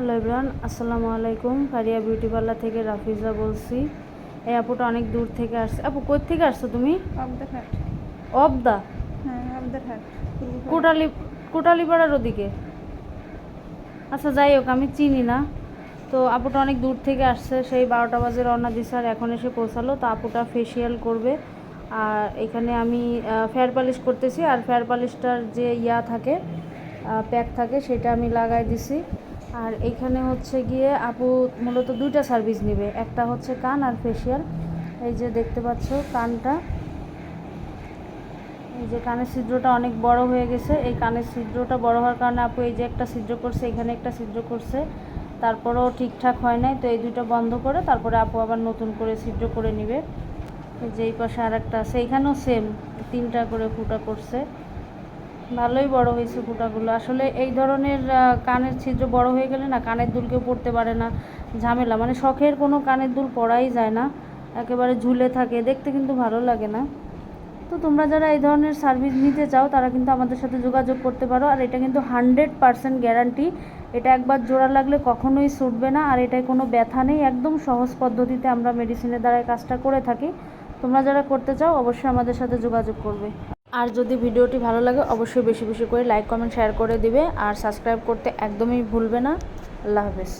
Hello Ibran আসসালামু আলাইকুম। কারিয়া beauty parlour থেকে রাফিজা বলছি। এই আপুটা অনেক দূর থেকে আসছে। আপু কোথা থেকে আসছো তুমি? অবদা হ্যাঁ কোটালি কোটালিপাড়ার ওদিকে। আচ্ছা যাই হোক আমি চিনি না। তো আপুটা অনেক দূর থেকে আসছে। সেই বারোটা বাজে রওনা দিছে আর এখন এসে পৌঁছালো। তো আপুটা ফেসিয়াল করবে। আর এখানে আমি ফেয়ার পালিশ করতেছি। আর ফেয়ার পালিশটার যে ইয়া থাকে প্যাক থাকে সেটা আমি লাগাই দিছি। আর এইখানে হচ্ছে গিয়ে আপু মূলত দুইটা সার্ভিস নেবে। একটা হচ্ছে কান আর ফেসিয়াল এই যে দেখতে পাচ্ছ কানটা। এই যে কানের ছিদ্রটা অনেক বড় হয়ে গেছে। এই কানের ছিদ্রটা বড় হওয়ার কারণে আপু এই যে একটা ছিদ্র করছে, এখানে একটা ছিদ্র করছে। তারপরেও ঠিকঠাক হয় নাই, তো এই দুটো বন্ধ করে তারপরে আপু আবার নতুন করে ছিদ্র করে নিবে। এই যে এই পাশে আর একটা আছে এইখানেও সেম তিনটা করে ফুটা করছে। ভালোই বড় হয়েছে ফুটাগুলো আসলে এই ধরনের কানের ছিদ্র বড় হয়ে গেলে না কানের দুল কেউ পড়তে পারে না, ঝামেলা। মানে শখের কোনো কানের দুল পরাই যায় না, একেবারে ঝুলে থাকে, দেখতে কিন্তু ভালো লাগে না। তো তোমরা যারা এই ধরনের সার্ভিস নিতে চাও, তারা কিন্তু আমাদের সাথে যোগাযোগ করতে পারো, আর এটা কিন্তু হান্ড্রেড পারসেন্ট গ্যারান্টি। এটা একবার জোড়া লাগলে কখনোই ছুটবে না, আর এটায় কোনো ব্যথা নেই, একদম সহজ পদ্ধতিতে আমরা মেডিসিনের দ্বারাই কাজটা করে থাকি। তোমরা যারা করতে চাও, অবশ্যই আমাদের সাথে যোগাযোগ করবে। আর যদি ভিডিওটি ভালো লাগে, অবশ্যই বেশি বেশি করে লাইক, কমেন্ট শেয়ার করে দিবে। আর সাবস্ক্রাইব করতে একদমই ভুলবে না। আল্লাহ হাফেজ।